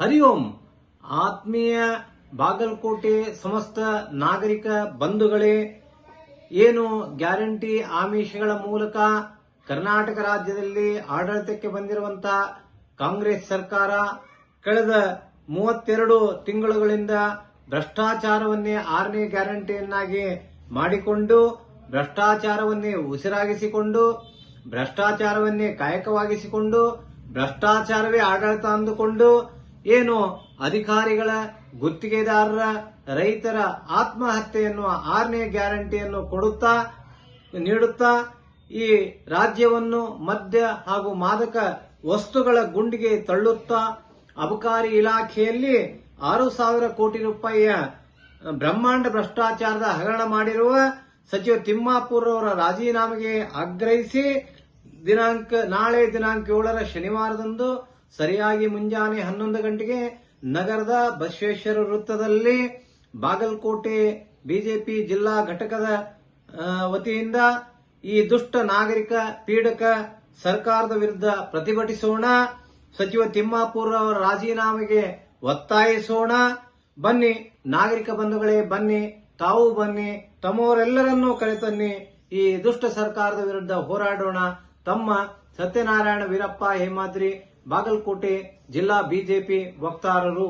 ಹರಿ ಓಂ ಆತ್ಮೀಯ ಬಾಗಲಕೋಟೆ ಸಮಸ್ತ ನಾಗರಿಕ ಬಂಧುಗಳೇ, ಏನು ಗ್ಯಾರಂಟಿ ಆಮಿಷಗಳ ಮೂಲಕ ಕರ್ನಾಟಕ ರಾಜ್ಯದಲ್ಲಿ ಆಡಳಿತಕ್ಕೆ ಬಂದಿರುವಂತ ಕಾಂಗ್ರೆಸ್ ಸರ್ಕಾರ ಕಳೆದ ಮೂವತ್ತೆರಡು ತಿಂಗಳುಗಳಿಂದ ಭ್ರಷ್ಟಾಚಾರವನ್ನೇ ಆರನೇ ಗ್ಯಾರಂಟಿಯನ್ನಾಗಿ ಮಾಡಿಕೊಂಡು, ಭ್ರಷ್ಟಾಚಾರವನ್ನೇ ಉಸಿರಾಗಿಸಿಕೊಂಡು, ಭ್ರಷ್ಟಾಚಾರವನ್ನೇ ಕಾಯಕವಾಗಿಸಿಕೊಂಡು, ಭ್ರಷ್ಟಾಚಾರವೇ ಆಡಳಿತ ಅಂದುಕೊಂಡು ಏನು ಅಧಿಕಾರಿಗಳ ಗುತ್ತಿಗೆದಾರರ ರೈತರ ಆತ್ಮಹತ್ಯೆಯನ್ನು ಆರನೇ ಗ್ಯಾರಂಟಿಯನ್ನು ಕೊಡುತ್ತಾ, ನೀಡುತ್ತಾ, ಈ ರಾಜ್ಯವನ್ನು ಮದ್ಯ ಹಾಗೂ ಮಾದಕ ವಸ್ತುಗಳ ಗುಂಡಿಗೆ ತಳ್ಳುತ್ತಾ, ಅಬಕಾರಿ ಇಲಾಖೆಯಲ್ಲಿ ಆರು ಸಾವಿರ ಕೋಟಿ ರೂಪಾಯಿಯ ಬ್ರಹ್ಮಾಂಡ ಭ್ರಷ್ಟಾಚಾರದ ಹಗರಣ ಮಾಡಿರುವ ಸಚಿವ ತಿಮ್ಮಾಪುರ್ ಅವರ ರಾಜೀನಾಮೆಗೆ ಆಗ್ರಹಿಸಿ, ದಿನಾಂಕ ನಾಳೆ ದಿನಾಂಕ ಏಳರ ಶನಿವಾರದಂದು ಸರಿಯಾಗಿ ಮುಂಜಾನೆ ಹನ್ನೊಂದು ಗಂಟೆಗೆ ನಗರದ ಬಸವೇಶ್ವರ ವೃತ್ತದಲ್ಲಿ ಬಾಗಲಕೋಟೆ ಬಿಜೆಪಿ ಜಿಲ್ಲಾ ಘಟಕದ ವತಿಯಿಂದ ಈ ದುಷ್ಟ ನಾಗರಿಕ ಪೀಡಕ ಸರ್ಕಾರದ ವಿರುದ್ಧ ಪ್ರತಿಭಟಿಸೋಣ. ಸಚಿವ ತಿಮ್ಮಾಪುರ ಅವರ ರಾಜೀನಾಮೆಗೆ ಒತ್ತಾಯಿಸೋಣ. ಬನ್ನಿ, ನಾಗರಿಕ ಬಂಧುಗಳೇ, ಬನ್ನಿ, ತಾವು ಬನ್ನಿ, ತಮ್ಮವರೆಲ್ಲರನ್ನೂ ಕರೆತನ್ನಿ. ಈ ದುಷ್ಟ ಸರ್ಕಾರದ ವಿರುದ್ಧ ಹೋರಾಡೋಣ. ತಮ್ಮ ಸತ್ಯನಾರಾಯಣ ವೀರಪ್ಪ ಹೇಮಾದ್ರಿ ಬಾಗಲಕೋಟೆ ಜಿಲ್ಲಾ ಬಿಜೆಪಿ ವಕ್ತಾರರು